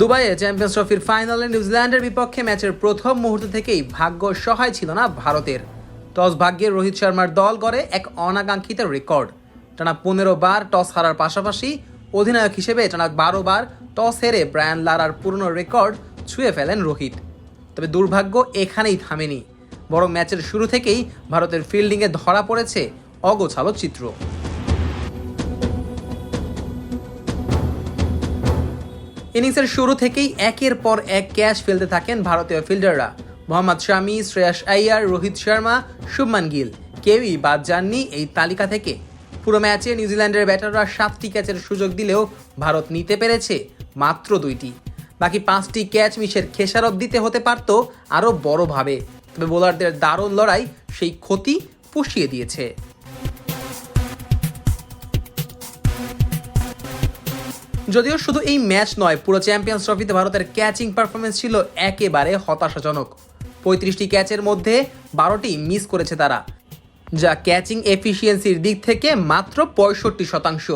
দুবাইয়ে চ্যাম্পিয়ন্স ট্রফির ফাইনালে নিউজিল্যান্ডের বিপক্ষে ম্যাচের প্রথম মুহূর্ত থেকেই ভাগ্য সহায় ছিল না ভারতের। টস ভাগ্যে রোহিত শর্মার দল গড়ে এক অনাকাঙ্ক্ষিত রেকর্ড। টানা পনেরো বার টস হারার পাশাপাশি অধিনায়ক হিসেবে টানা বারো বার টস হেরে ব্রায়ান লারার পুরনো রেকর্ড ছুঁয়ে ফেলেন রোহিত। তবে দুর্ভাগ্য এখানেই থামেনি। বরং ম্যাচের শুরু থেকেই ভারতের ফিল্ডিংয়ে ধরা পড়েছে অগোছালো চিত্র। ইনিংসের শুরু থেকেই একের পর এক ক্যাচ ফেলতে থাকেন ভারতীয় ফিল্ডাররা। মোহাম্মদ শামি, শ্রেয়াস আইয়ার, রোহিত শর্মা, শুভমান গিল কেউই বাদ যাননি এই তালিকা থেকে। পুরো ম্যাচে নিউজিল্যান্ডের ব্যাটাররা সাতটি ক্যাচের সুযোগ দিলেও ভারত নিতে পেরেছে মাত্র দুইটি। বাকি পাঁচটি ক্যাচ মিসের খেসারত দিতে হতে পারত আরও বড়ভাবে। তবে বোলারদের দারুণ লড়াই সেই ক্ষতি পুষিয়ে দিয়েছে। যদিও শুধু এই ম্যাচ নয়, পুরো চ্যাম্পিয়ন্স ট্রফিতে ভারতের ক্যাচিং পারফরমেন্স ছিল একেবারে হতাশাজনক। পঁয়ত্রিশটি ক্যাচের মধ্যে বারোটি মিস করেছে তারা, যা ক্যাচিং এফিসিয়েন্সির দিক থেকে মাত্র পঁয়ষট্টি শতাংশ।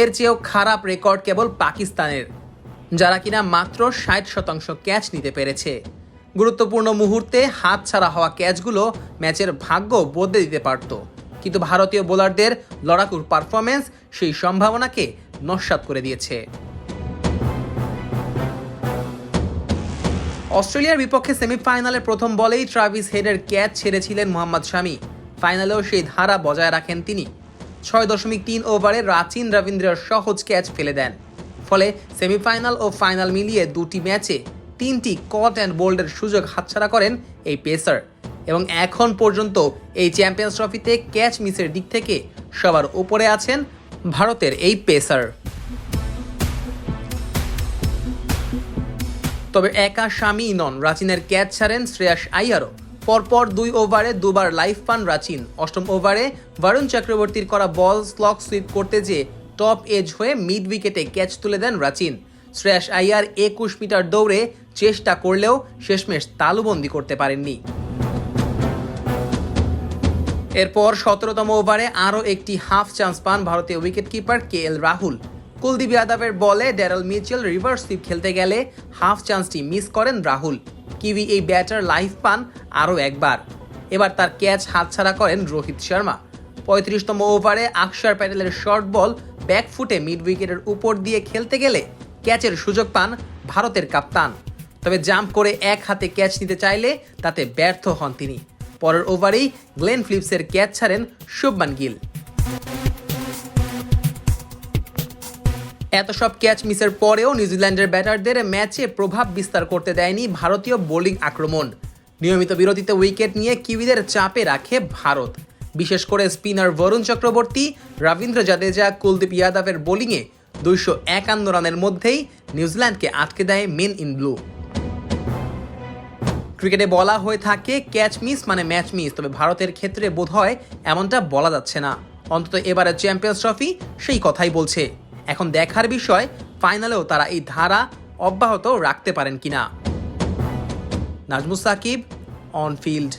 এর চেয়েও খারাপ রেকর্ড কেবল পাকিস্তানের, যারা কিনা মাত্র ষাট শতাংশ ক্যাচ নিতে পেরেছে। গুরুত্বপূর্ণ মুহূর্তে হাত ছাড়া হওয়া ক্যাচগুলো ম্যাচের ভাগ্য বদলে দিতে পারত। কিন্তু ভারতীয় বোলারদের লড়াকুর পারফরমেন্স সেই সম্ভাবনাকে নস্বাত করে দিয়েছে। অস্ট্রেলিয়ার বিপক্ষে সেমিফাইনালে প্রথম বলেই ট্রাভিস হেডের ক্যাচ ছেড়েছিলেন মোহাম্মদ শামি। ফাইনালেও সেই ধারা বজায় রাখেন তিনি। ছয় দশমিক তিন ওভারে রাচিন রবীন্দ্রের সহজ ক্যাচ ফেলে দেন। ফলে সেমিফাইনাল ও ফাইনাল মিলিয়ে দুটি ম্যাচে তিনটি কট অ্যান্ড বোল্ডের সুযোগ হাতছাড়া করেন এই পেসার এবং এখন পর্যন্ত এই চ্যাম্পিয়ন্স ট্রফিতে ক্যাচ মিসের দিক থেকে সবার উপরে আছেন ভারতের এই পেসার তবে একা স্বামী নন, রাচিনের ক্যাচ ছাড়েন শ্রেয়াস আইয়ারও। পরপর দুই ওভারে দুবার লাইফ পান রাচিন। অষ্টম ওভারে বরুণ চক্রবর্তীর করা বল স্লক সুইপ করতে যে টপ এজ হয়ে মিড উইকেটে ক্যাচ তুলে দেন রাচিন। শ্রেয়াস আইয়ার একুশ মিটার দৌড়ে চেষ্টা করলেও শেষমেশ তালুবন্দি করতে পারেননি। এরপর সতেরোতম ওভারে আরও একটি হাফ চান্স পান ভারতীয় wicketkeeper K L Rahul. Kuldeep যাদবের বলে ড্যারেল মিচেল রিভার্স সুইপ খেলতে গেলে হাফ চান্সটি মিস করেন রাহুল। কিউই এই ব্যাটার লাইফ পান আরও একবার। এবার তার ক্যাচ হাতছাড়া করেন রোহিত শর্মা। পঁয়ত্রিশতম ওভারে আকসার প্যাটেলের শর্ট বল ব্যাকফুটে মিড উইকেটের উপর দিয়ে খেলতে গেলে ক্যাচের সুযোগ পান ভারতের কাপ্তান। তবে জাম্প করে এক হাতে ক্যাচ নিতে চাইলে তাতে ব্যর্থ হন তিনি। পরের ওভারেই গ্লেন ফিলিপসের ক্যাচ ছাড়েন শুভমান গিল। এত সব ক্যাচ মিসের পরেও নিউজিল্যান্ডের ব্যাটারদের ম্যাচে প্রভাব বিস্তার করতে দেয়নি ভারতীয় বোলিং আক্রমণ। নিয়মিত বিরতিতে উইকেট নিয়ে কিউইদের চাপে রাখে ভারত। বিশেষ করে স্পিনার বরুণ চক্রবর্তী, রবীন্দ্র জাদেজা, কুলদীপ যাদবের বোলিংয়ে দুইশো একান্ন রানের মধ্যেই নিউজিল্যান্ডকে আটকে দেয় মেন ইন ব্লু। ক্রিকেটে বলা হয়ে থাকে ক্যাচ মিস মানে ম্যাচ মিস, তবে ভারতের ক্ষেত্রে বোধ হয় এমনটা বলা যাচ্ছে না। অন্তত এবারে চ্যাম্পিয়ন্স ট্রফি সেই কথাই বলছে। এখন দেখার বিষয়, ফাইনালেও তারা এই ধারা অব্যাহত রাখতে পারেন কিনা। Nazmus Sakib, on field.